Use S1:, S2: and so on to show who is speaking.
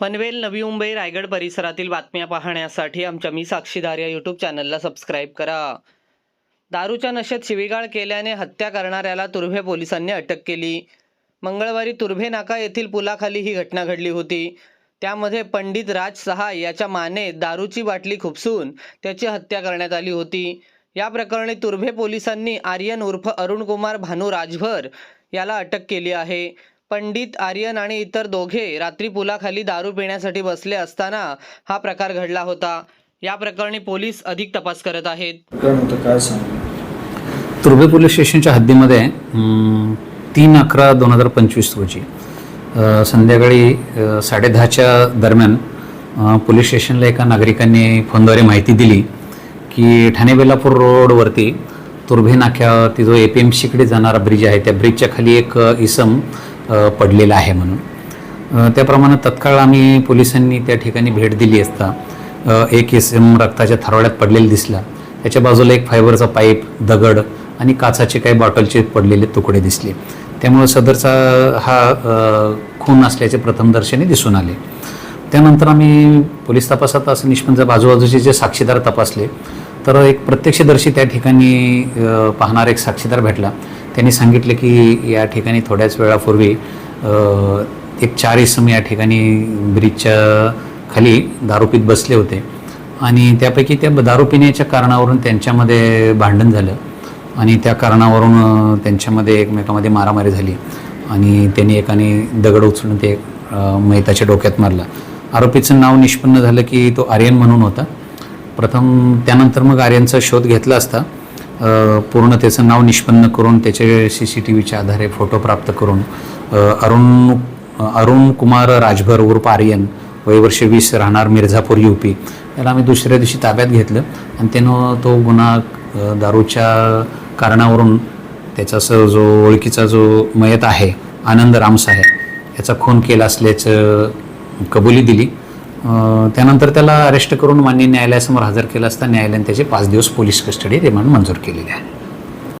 S1: पनवेल नवी मुंबई रायगड परिसरातील बातम्या पाहण्यासाठी आमच्या मी साक्षीदार या यूट्यूब चॅनलला सबस्क्राईब करा. दारूच्या नशेत शिवीगाळ केल्याने हत्या करणाऱ्याला तुर्भे पोलिसांनी अटक केली. मंगळवारी तुर्भे नाका येथील पुलाखाली ही घटना घडली होती. त्यामध्ये पंडित राज सहा याच्या माने दारूची बाटली खुपसून त्याची हत्या करण्यात आली होती. या प्रकरणी तुर्भे पोलिसांनी आर्यन उर्फ अरुणकुमार भानू राजभर याला अटक केली आहे. पंडित आर्यन आणि इतर दोघे रात्री पुलाखाली दारू पिण्यासाठी बसले असताना हा प्रकार घडला होता. या प्रकरणी पोलीस अधिक तपास करत आहेत.
S2: काय सांग?
S3: तुर्भे पोलीस स्टेशनच्या हद्दीमध्ये तीन अकरा दोन हजार पंचवीस रोजी संध्याकाळी साडेदहाच्या दरम्यान पोलीस स्टेशनला एका नागरिकांनी फोनद्वारे माहिती दिली की ठाणे बेलापूर रोडवरती तुर्भे नाक्यावरती जो ए पी एम सीकडे जाणारा ब्रिज आहे त्या ब्रिजच्या खाली एक इसम पडलेला आहे म्हणून. त्याप्रमाणे तत्काळ आम्ही पोलिसांनी त्या ठिकाणी भेट दिली असता एक एस एम रक्ताच्या थरवड्यात पडलेला दिसला. त्याच्या बाजूला एक फायबरचा पाईप दगड आणि काचाचे काही बॉटलचे पडलेले तुकडे दिसले. त्यामुळे सदरचा हा खून असल्याचे प्रथमदर्शनी दिसून आले. त्यानंतर आम्ही पोलीस तपासात असं निष्पन्न बाजूबाजूचे जे साक्षीदार तपासले तर एक प्रत्यक्षदर्शी त्या ठिकाणी पाहणारा एक साक्षीदार भेटला. त्यांनी सांगितलं की या ठिकाणी थोड्याच वेळापूर्वी एक चार इसम या ठिकाणी ब्रिजच्या खाली दारू पीत बसले होते. आणि त्यापैकी त्या दारू पिण्याच्या कारणावरून त्यांच्यामध्ये भांडण झालं आणि त्या कारणावरून त्यांच्यामध्ये एकमेकामध्ये मारामारी झाली. आणि त्यांनी एकाने दगड उचलून ते मैताच्या डोक्यात मारला. आरोपीचं नाव निष्पन्न झालं की तो आर्यन म्हणून होता. प्रथम त्यानंतर मग आर्यनचा शोध घेतला असता. पूर्ण त्याचं नाव निष्पन्न करून त्याचे सी सी टी व्हीच्या आधारे फोटो प्राप्त करून अरुण अरुण कुमार राजभर उर्फ आर्यन वयवर्ष वीस राहणार मिर्झापूर यू पी. याला आम्ही दुसऱ्या दिवशी ताब्यात घेतलं आणि त्यानं तो गुन्हा दारूच्या कारणावरून त्याचा जो ओळखीचा जो मयत आहे आनंद रामसाहेब याचा खून केला असल्याचं कबुली दिली. त्यानंतर त्याला अरेस्ट करून मान्य न्यायालयासमोर हजर केलं असता न्यायालयाने त्याचे पाच दिवस पोलीस कस्टडी रिमांड मंजूर केलेले आहे.